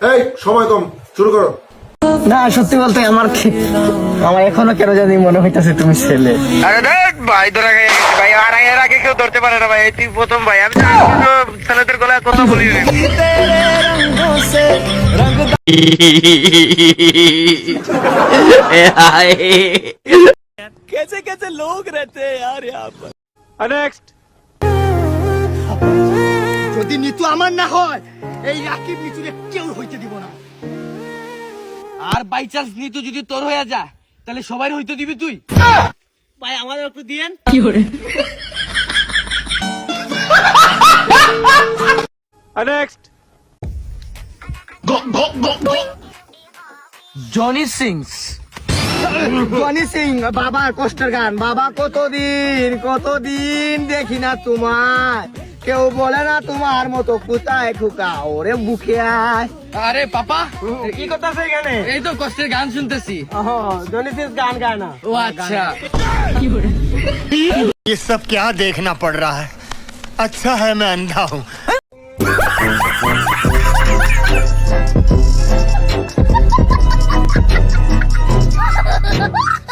এই সময় কম শুরু করো। না সত্যি বলতে আমার আমার এখনও কেন জানি মনে হইতাছে তুমি ছেলে। আরে দেখ ভাই ধরা ভাই আর এর আগে কেউ ধরতে পারে না ভাই এই তুই প্রথম ভাই। আমি তো ছেলেদের গলায় কথা বলি না যদি নিতু আমার না হয় এই রাকিব নিতুরে কেউ হইতে দিব না। আর বাই চান্স নিতু যদি তোর হয়ে যায় তাহলে সবাই হইতে দিবি তুই। ভাই আমাদের একটু দিয়েন। জনি সিংস জনি সিং বাবার কষ্টের গান। বাবা কতদিন কতদিন দেখি না তোমার কেউ বলে না তোমার মতো কোথায় খোকা ওরে বুকে আয় আরে পাপা কি করতেছে এখানে এই তো কষ্টের গান শুনতেছি জনিসিস গান গায় না ও আচ্ছা ये सब क्या देखना पड़ रहा है अच्छा है मैं अंधा हूँ Ha ha ha!